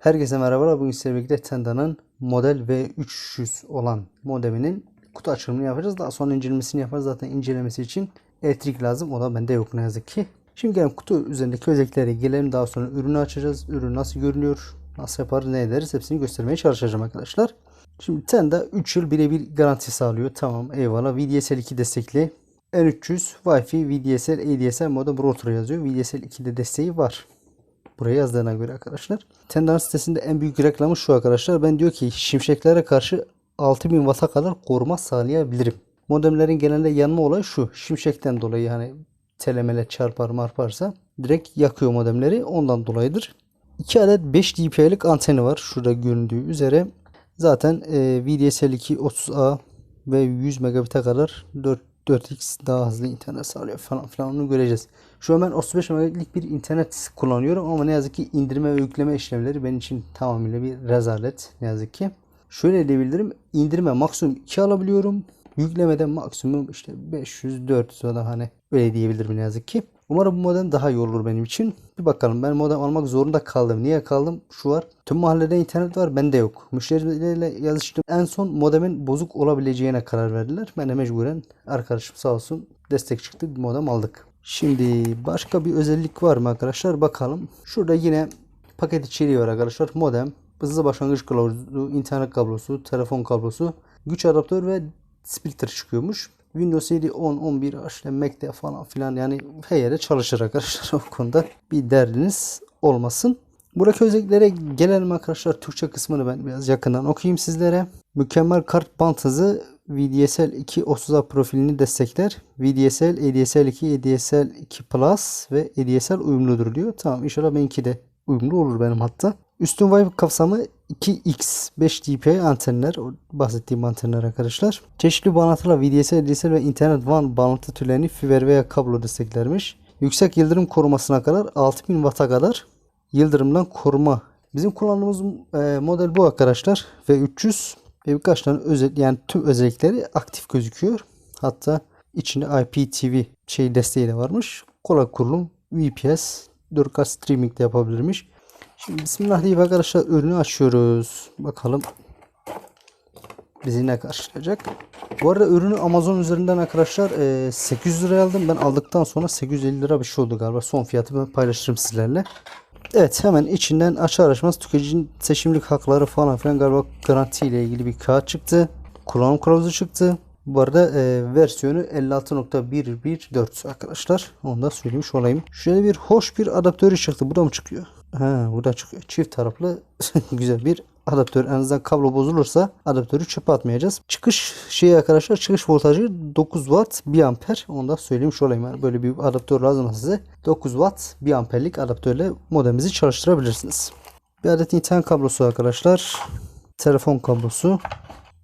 Herkese merhabalar. Bugün sizlerle birlikte Tenda'nın model V300 olan modeminin kutu açılımını yapacağız. Daha sonra incelemesini yaparız. Zaten incelemesi için elektrik lazım. O da bende yok ne yazık ki. Şimdi gelelim kutu üzerindeki özelliklere gelelim. Daha sonra ürünü açacağız. Ürün nasıl görünüyor, nasıl yaparız, ne ederiz hepsini göstermeye çalışacağım arkadaşlar. Şimdi Tenda 3 yıl birebir garanti sağlıyor. Tamam eyvallah. VDSL 2 destekli. N300 Wi-Fi, VDSL, ADSL modem router yazıyor. VDSL 2'de desteği var. Buraya yazdığına göre arkadaşlar. Tendan sitesinde en büyük reklamı şu arkadaşlar. Ben diyor ki şimşeklere karşı 6000 Watt'a kadar koruma sağlayabilirim. Modemlerin genelde yanma olayı şu. Şimşekten dolayı hani telemele çarpar marparsa direkt yakıyor modemleri. Ondan dolayıdır. 2 adet 5 dpi'lik anteni var. Şurada göründüğü üzere. Zaten e, VDSL 2 30A ve 100 megabit'e kadar 4 4x daha hızlı internet sağlıyor falan filan onu göreceğiz. Şu an ben 35 megabitlik bir internet kullanıyorum ama ne yazık ki indirme ve yükleme işlemleri benim için tamamıyla bir rezalet ne yazık ki. Şöyle diyebilirim indirme maksimum 2 alabiliyorum. Yüklemede maksimum işte 500 400 o da hani öyle diyebilirim ne yazık ki. Umarım bu modem daha iyi olur benim için. Bir bakalım ben modem almak zorunda kaldım. Niye kaldım? Şu var. Tüm mahallede internet var bende yok. Müşterilerle yazıştım. En son modemin bozuk olabileceğine karar verdiler. Ben de mecburen arkadaşım sağ olsun destek çıktı. Bir modem aldık. Şimdi başka bir özellik var mı arkadaşlar? Bakalım. Şurada yine paket içeriği var arkadaşlar. Modem, hızlı başlangıç kılavuzu, internet kablosu, telefon kablosu, güç adaptör ve splitter çıkıyormuş. Windows 7, 10, 11 işte Mac'te falan filan yani her yere çalışır arkadaşlar o konuda bir derdiniz olmasın. Buradaki özelliklere gelelim arkadaşlar. Türkçe kısmını ben biraz yakından okuyayım sizlere. Mükemmel kart bant hızı VDSL 2 30A profilini destekler. VDSL, ADSL 2, ADSL 2 Plus ve ADSL uyumludur diyor. Tamam inşallah benimki de uyumlu olur benim hatta. Üstün Wi-Fi kapsamı 2x 5 dpi antenler. O bahsettiğim antenler arkadaşlar. Çeşitli bağlantılar VDSL, ADSL ve internet WAN bağlantı türlerini fiber veya kablo desteklermiş. Yüksek yıldırım korumasına kadar 6000 Watt'a kadar yıldırımdan koruma. Bizim kullandığımız e, model bu arkadaşlar. Ve 300 ve birkaç tane özel yani tüm özellikleri aktif gözüküyor. Hatta içinde IPTV şey desteği de varmış. Kolay kurulum, VPS, 4K streaming de yapabilirmiş. Şimdi bismillah arkadaşlar ürünü açıyoruz. Bakalım bizi ne karşılayacak. Bu arada ürünü Amazon üzerinden arkadaşlar e, 800 liraya aldım. Ben aldıktan sonra 850 lira bir şey oldu galiba. Son fiyatı ben paylaşırım sizlerle. Evet hemen içinden açar açmaz tüketicinin seçimlik hakları falan filan galiba garanti ile ilgili bir kağıt çıktı. Kullanım kılavuzu çıktı. Bu arada e, versiyonu 56.114 arkadaşlar. Onu da söylemiş olayım. Şöyle bir hoş bir adaptörü çıktı. Bu da mı çıkıyor? Ha, bu da çıkıyor. Çift taraflı güzel bir adaptör. En azından kablo bozulursa adaptörü çöpe atmayacağız. Çıkış şeyi arkadaşlar çıkış voltajı 9 watt 1 amper. Onu da söylemiş olayım. Yani böyle bir adaptör lazım size. 9 watt 1 amperlik adaptörle modemimizi çalıştırabilirsiniz. Bir adet internet kablosu arkadaşlar. Telefon kablosu.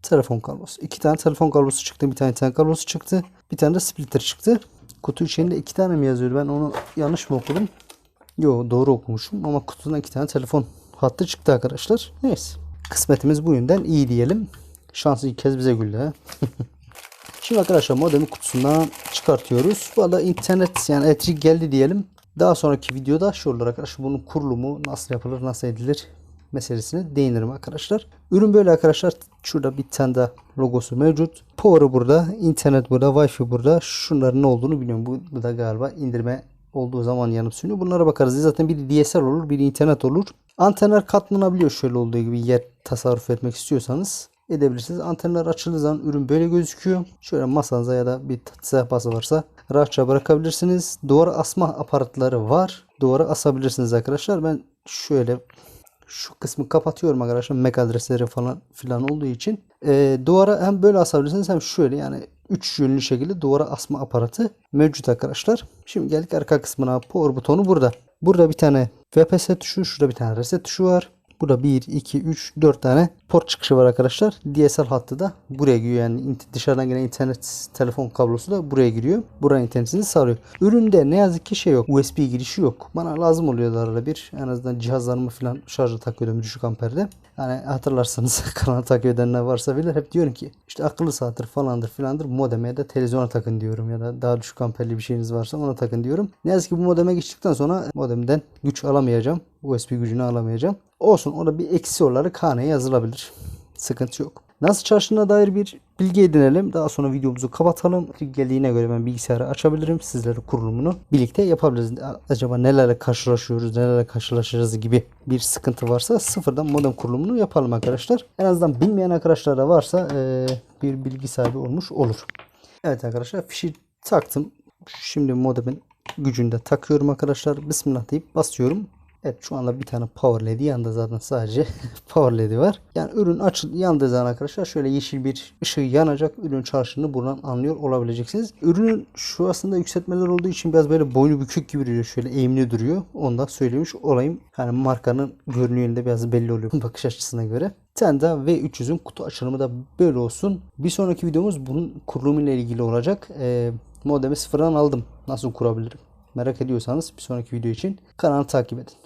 Telefon kablosu. İki tane telefon kablosu çıktı. Bir tane internet kablosu çıktı. Bir tane de splitter çıktı. Kutu içinde iki tane mi yazıyordu? Ben onu yanlış mı okudum? Yo doğru okumuşum ama kutudan iki tane telefon hattı çıktı arkadaşlar. Neyse. Kısmetimiz bu yönden iyi diyelim. Şans ilk kez bize ha. Şimdi arkadaşlar modemi kutusundan çıkartıyoruz. Arada internet yani elektrik geldi diyelim. Daha sonraki videoda şu olur arkadaşlar. Bunun kurulumu nasıl yapılır, nasıl edilir meselesine değinirim arkadaşlar. Ürün böyle arkadaşlar. Şurada bir tane de logosu mevcut. Power'ı burada, internet burada, Wi-Fi burada. Şunların ne olduğunu biliyorum. Bu da galiba indirme olduğu zaman yanıp sönüyor. Bunlara bakarız. Zaten biri DSL olur, biri internet olur. Antenler katlanabiliyor şöyle olduğu gibi yer tasarruf etmek istiyorsanız edebilirsiniz. Antenler açıldığı zaman ürün böyle gözüküyor. Şöyle masanıza ya da bir sehpası varsa rahatça bırakabilirsiniz. Duvara asma aparatları var. Duvara asabilirsiniz arkadaşlar. Ben şöyle şu kısmı kapatıyorum arkadaşlar. MAC adresleri falan filan olduğu için. Ee, duvara hem böyle asabilirsiniz hem şöyle yani 3 yönlü şekilde duvara asma aparatı mevcut arkadaşlar. Şimdi geldik arka kısmına. Power butonu burada. Burada bir tane VPS tuşu, şurada bir tane reset tuşu var. Burada 1, 2, 3, 4 tane port çıkışı var arkadaşlar. DSL hattı da buraya giriyor. Yani dışarıdan gelen internet telefon kablosu da buraya giriyor. Buranın internetini sağlıyor. Üründe ne yazık ki şey yok. USB girişi yok. Bana lazım oluyor arada bir. En azından cihazlarımı falan şarja takıyordum düşük amperde. Yani hatırlarsanız kanal takip edenler varsa bilir. Hep diyorum ki işte akıllı saattir falandır filandır modeme da televizyona takın diyorum. Ya da daha düşük amperli bir şeyiniz varsa ona takın diyorum. Ne yazık ki bu modeme geçtikten sonra modemden güç alamayacağım. USB gücünü alamayacağım. Olsun o da bir eksi olarak haneye yazılabilir. Sıkıntı yok. Nasıl çalıştığına dair bir bilgi edinelim. Daha sonra videomuzu kapatalım. Geldiğine göre ben bilgisayarı açabilirim. Sizlere kurulumunu birlikte yapabiliriz. Acaba nelerle karşılaşıyoruz, nelerle karşılaşırız gibi bir sıkıntı varsa sıfırdan modem kurulumunu yapalım arkadaşlar. En azından bilmeyen arkadaşlar da varsa eee, bir bilgi sahibi olmuş olur. Evet arkadaşlar fişi taktım. Şimdi modemin gücünü de takıyorum arkadaşlar. Bismillah deyip basıyorum. Evet şu anda bir tane power led yanında zaten sadece power ledi var. Yani ürün açıl yandığı zaman arkadaşlar şöyle yeşil bir ışığı yanacak. Ürün çalıştığını buradan anlıyor olabileceksiniz. Ürünün şu aslında yükseltmeler olduğu için biraz böyle boynu bükük gibi duruyor. Şöyle eğimli duruyor. Onu da söylemiş olayım. Yani markanın görünüğünde biraz belli oluyor bakış açısına göre. Daha V300'ün kutu açılımı da böyle olsun. Bir sonraki videomuz bunun kurulumu ile ilgili olacak. Ee, modemi sıfırdan aldım. Nasıl kurabilirim? Merak ediyorsanız bir sonraki video için kanalı takip edin.